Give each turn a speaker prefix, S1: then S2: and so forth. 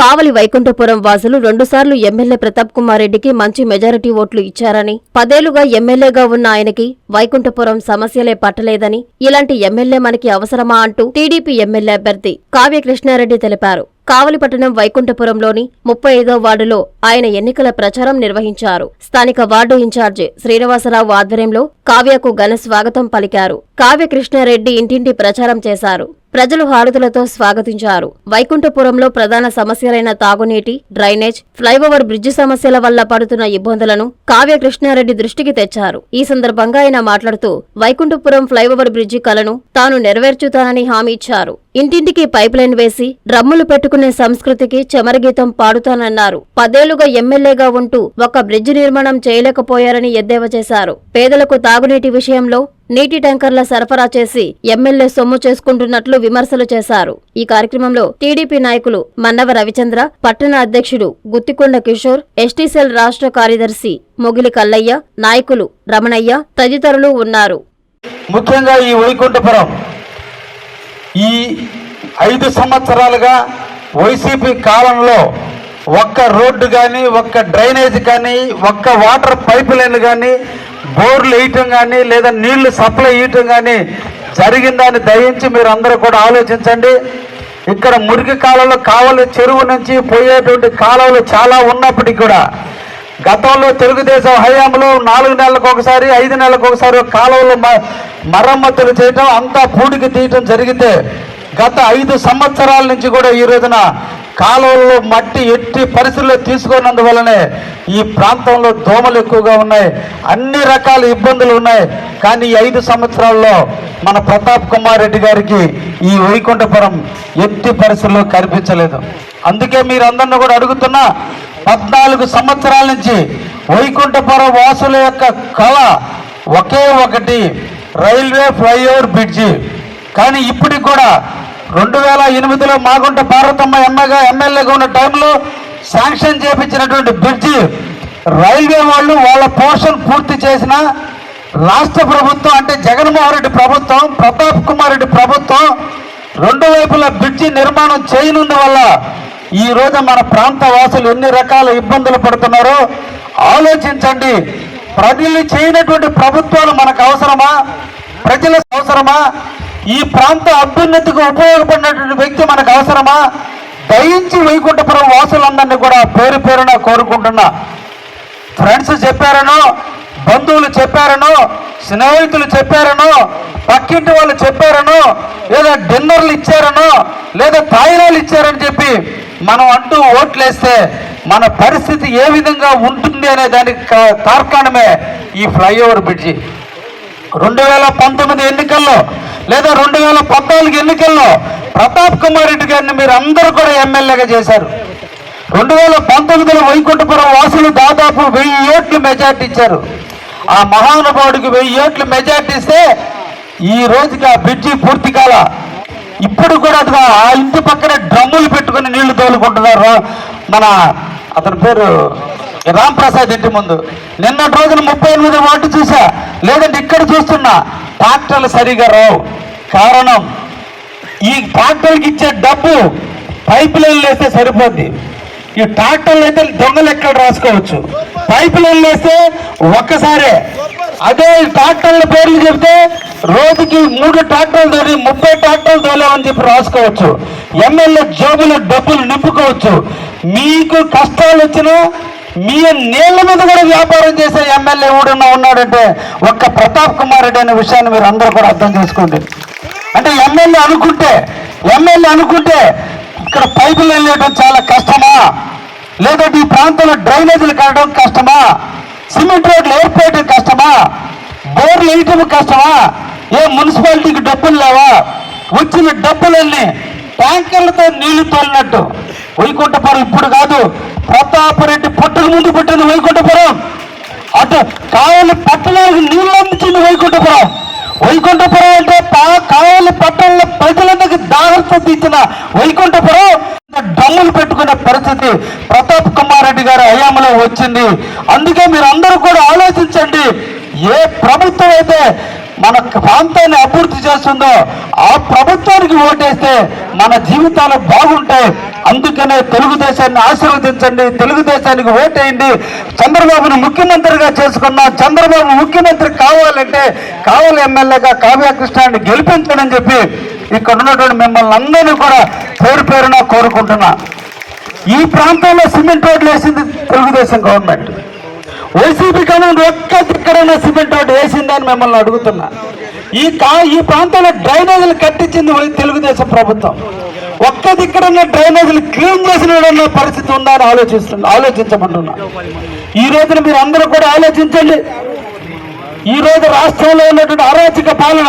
S1: కావలి వైకుంఠపురం వాసులు రెండుసార్లు ఎమ్మెల్యే ప్రతాప్ కుమార్ రెడ్డికి మంచి మెజారిటీ ఓట్లు ఇచ్చారని పదేలుగా ఎమ్మెల్యేగా ఉన్న ఆయనకి వైకుంఠపురం సమస్యలే పట్టలేదని ఇలాంటి ఎమ్మెల్యే మనకి అవసరమా అంటూ టీడీపీ ఎమ్మెల్యే అభ్యర్థి కావ్య కృష్ణారెడ్డి తెలిపారు. కావలిపట్టణం వైకుంఠపురంలోని ముప్పై ఐదో వార్డులో ఆయన ఎన్నికల ప్రచారం నిర్వహించారు. స్థానిక వార్డు ఇన్ఛార్జి శ్రీనివాసరావు ఆధ్వర్యంలో కావ్యకు ఘన స్వాగతం పలికారు. కావ్య కృష్ణారెడ్డి ఇంటింటి ప్రచారం చేశారు. ప్రజలు హారతులతో స్వాగతించారు. వైకుంఠపురంలో ప్రధాన సమస్యలైన తాగునీటి డ్రైనేజ్ ఫ్లైఓవర్ బ్రిడ్జి సమస్యల వల్ల పడుతున్న ఇబ్బందులను కావ్య కృష్ణారెడ్డి దృష్టికి తెచ్చారు. ఈ సందర్భంగా ఆయన మాట్లాడుతూ వైకుంఠపురం ఫ్లైఓవర్ బ్రిడ్జి కలను తాను నెరవేర్చుతానని హామీ ఇచ్చారు. ఇంటింటికి పైప్ లైన్ వేసి డ్రమ్ములు పెట్టుకునే సంస్కృతికి చెమరగీతం పాడుతానన్నారు. పదేళ్ళుగా ఎమ్మెల్యేగా ఉంటూ ఒక బ్రిడ్జి నిర్మాణం చేయలేకపోయారని ఎద్దేవా చేశారు. పేదలకు తాగునీటి విషయంలో నీటి ట్యాంకర్ల సరఫరా చేసి ఎమ్మెల్యే సొమ్ము చేసుకుంటున్నట్లు విమర్శలు చేశారు. ఈ కార్యక్రమంలో టీడీపీ నాయకులు మన్నవ రవిచంద్ర పట్టణ అధ్యక్షుడు గుత్తికొండ కిషోర్ ఎస్టీసెల్ రాష్ట్ర కార్యదర్శి మొగిలి కల్లయ్య నాయకులు రమణయ్య తదితరులు ఉన్నారు.
S2: ముఖ్యంగా ఈ వైకుంఠపురం ఈ ఐదు సంవత్సరాలుగా వైసీపీ కాలంలో ఒక్క రోడ్డు కానీ ఒక్క డ్రైనేజ్ కానీ ఒక్క వాటర్ పైప్ లైన్ కానీ బోర్లు వేయటం కానీ లేదా నీళ్ళు సప్లై వేయటం కానీ జరిగిందని దయించి మీరు అందరూ కూడా ఆలోచించండి. ఇక్కడ మురికి కాలంలో కావలి చెరువు నుంచి పోయేటువంటి కాలువలు చాలా ఉన్నప్పటికీ కూడా గతంలో తెలుగుదేశం హయాంలో నాలుగు నెలలకు ఒకసారి ఐదు నెలలకు ఒకసారి కాలువలు మ- మరమ్మతులు చేయటం అంతా పూడికి తీయటం జరిగితే గత ఐదు సంవత్సరాల నుంచి కూడా ఈ రోజున కాలువల్లో మట్టి ఎట్టి పరిస్థితుల్లో తీసుకున్నందువలనే ఈ ప్రాంతంలో దోమలు ఎక్కువగా ఉన్నాయి. అన్ని రకాల ఇబ్బందులు ఉన్నాయి. కానీ ఐదు సంవత్సరాల్లో మన ప్రతాప్ కుమార్ రెడ్డి గారికి ఈ వైకుంఠపురం ఎట్టి పరిస్థితుల్లో కనిపించలేదు. అందుకే మీరు అందరిని కూడా అడుగుతున్నా పద్నాలుగు సంవత్సరాల నుంచి వైకుంఠపురం వాసుల యొక్క కళ ఒకే ఒకటి రైల్వే ఫ్లైఓవర్ బ్రిడ్జి. కానీ ఇప్పటికి కూడా రెండు వేల ఎనిమిదిలో మాగుంట పార్వతమ్మ ఎమ్మెగా ఎమ్మెల్యేగా ఉన్న టైంలో శాంక్షన్ చేపించినటువంటి బ్రిడ్జి రైల్వే వాళ్ళు వాళ్ళ పోర్షన్ పూర్తి చేసిన రాష్ట్ర ప్రభుత్వం అంటే జగన్మోహన్ రెడ్డి ప్రభుత్వం ప్రతాప్ కుమార్ రెడ్డి ప్రభుత్వం రెండు వైపులా బ్రిడ్జి నిర్మాణం చేయనుందువల్ల ఈ రోజు మన ప్రాంత వాసులు ఎన్ని రకాల ఇబ్బందులు పడుతున్నారో ఆలోచించండి. ప్రజలు చేయనటువంటి ప్రభుత్వాలు మనకు అవసరమా? ప్రజలకు అవసరమా? ఈ ప్రాంత అభ్యున్నతికి ఉపయోగపడినటువంటి వ్యక్తి మనకు అవసరమా? దయించి వైకుంఠపురం వాసులందరినీ కూడా పేరు పేరున కోరుకుంటున్నా. ఫ్రెండ్స్ చెప్పారనో బంధువులు చెప్పారనో స్నేహితులు చెప్పారనో పక్కింటి వాళ్ళు చెప్పారనో లేదా డిన్నర్లు ఇచ్చారనో లేదా తాయిలాలు ఇచ్చారని చెప్పి మనం అంటూ ఓట్లేస్తే మన పరిస్థితి ఏ విధంగా ఉంటుంది అనే దానికి కా- తార్కాణమే ఈ ఫ్లైఓవర్ బ్రిడ్జి. రెండు వేల పంతొమ్మిది ఎన్నికల్లో లేదా రెండు వేల పద్నాలుగు ఎన్నికల్లో ప్రతాప్ కుమార్ రెడ్డి గారిని మీరు అందరూ కూడా ఎమ్మెల్యేగా చేశారు. రెండు వేల పంతొమ్మిదిలో వైకుంఠపురం వాసులు దాదాపు వెయ్యి ఓట్లు మెజార్టీ ఇచ్చారు. ఆ మహానుభావుడికి వెయ్యి ఓట్లు మెజార్టీ ఇస్తే ఈ రోజుకి ఆ బ్రిడ్జి పూర్తి కాల ఇప్పుడు కూడా అదిగో ఆ ఇంటి పక్కన డ్రమ్ములు పెట్టుకుని నీళ్ళు తోలుకుంటున్నారు మన అతని పేరు రామ్ ప్రసాద్ ఇంటి ముందు. నిన్నటి రోజున ముప్పై ఎనిమిది వాటి చూసా. లేదంటే ఇక్కడ చూస్తున్నా. ట్రాక్టర్లు సరిగా రావు. కారణం ఈ ట్రాక్టర్కి ఇచ్చే డబ్బు పైప్ లైన్లు వేస్తే సరిపోద్ది. ఈ ట్రాక్టర్లు అయితే దొంగలు ఎక్కడ రాసుకోవచ్చు? పైప్ లైన్లు వేస్తే ఒక్కసారే అదే ట్రాక్టర్ల పేర్లు చెప్తే రోజుకి మూడు ట్రాక్టర్లు తోలి ముప్పై ట్రాక్టర్లు తోలేమని చెప్పి రాసుకోవచ్చు. ఎమ్మెల్యే జోబులు డబ్బులు నింపుకోవచ్చు. మీకు కష్టాలు వచ్చినా మీ నీళ్ళ మీద కూడా వ్యాపారం చేసే ఎమ్మెల్యే ఊడున్న ఉన్నాడంటే ఒక్క ప్రతాప్ కుమార్ రెడ్డి అనే విషయాన్ని మీరు అందరూ కూడా అర్థం చేసుకోండి. అంటే ఎమ్మెల్యే అనుకుంటే ఎమ్మెల్యే అనుకుంటే ఇక్కడ పైపులు వెళ్ళడం చాలా కష్టమా? లేదంటే ఈ ప్రాంతంలో డ్రైనేజీలు కట్టడం కష్టమా? సిమెంట్ రోడ్లు ఏర్పడటం కష్టమా? బోర్లు వేయటం కష్టమా? ఏ మున్సిపాలిటీకి డబ్బులు లేవా? వచ్చిన డబ్బులన్నీ ట్యాంకర్లతో నీళ్ళు తోలినట్టు. వైకుంఠపురం ఇప్పుడు కాదు ప్రతాపరెడ్డి పుట్టక ముందు పుట్టింది వైకుంఠపురం. అటు కావలి పట్టణానికి నీళ్ళు అందించింది వైకుంఠపురం. వైకుంఠపురం అంటే కావలి పట్టణంలో ప్రజలందరికీ దాహంతో తీర్చిన వైకుంఠపురం. డమ్ములు పెట్టుకునే పరిస్థితి ప్రతాప్ కుమార్ రెడ్డి గారి హయాంలో వచ్చింది. అందుకే మీరు అందరూ కూడా ఆలోచించండి. ఏ ప్రభుత్వం అయితే మన ప్రాంతాన్ని అభివృద్ధి చేస్తుందో ఆ ప్రభుత్వానికి ఓటేస్తే మన జీవితాలు బాగుంటాయి. అందుకనే తెలుగుదేశాన్ని ఆశీర్వదించండి తెలుగుదేశానికి ఓటేయండి. చంద్రబాబును ముఖ్యమంత్రిగా చేసుకున్న చంద్రబాబు ముఖ్యమంత్రి కావాలంటే కావాలి ఎమ్మెల్యేగా కావ్యకృష్ణాన్ని గెలిపించడని చెప్పి ఇక్కడ ఉన్నటువంటి మిమ్మల్ని అందరినీ కూడా పేరు పేరున కోరుకుంటున్నా. ఈ ప్రాంతంలో సిమెంట్ రోడ్లు వేసింది తెలుగుదేశం గవర్నమెంట్. వైసీపీ గవర్నమెంట్ ఒక్క దిక్కడైనా సిమెంట్ రోడ్డు వేసిందని మిమ్మల్ని అడుగుతున్నా. ఈ కా ఈ ప్రాంతంలో డ్రైనేజీలు కట్టించింది తెలుగుదేశం ప్రభుత్వం. ఒక్క దిక్కడన్న డ్రైనేజీలు క్లీన్ చేసిన పరిస్థితి ఉందా అని ఆలోచిస్తుంది ఆలోచించమంటున్నా. ఈ రోజున మీరు అందరూ కూడా ఆలోచించండి. ఈ రోజు రాష్ట్రంలో ఉన్నటువంటి అరాచక పాలన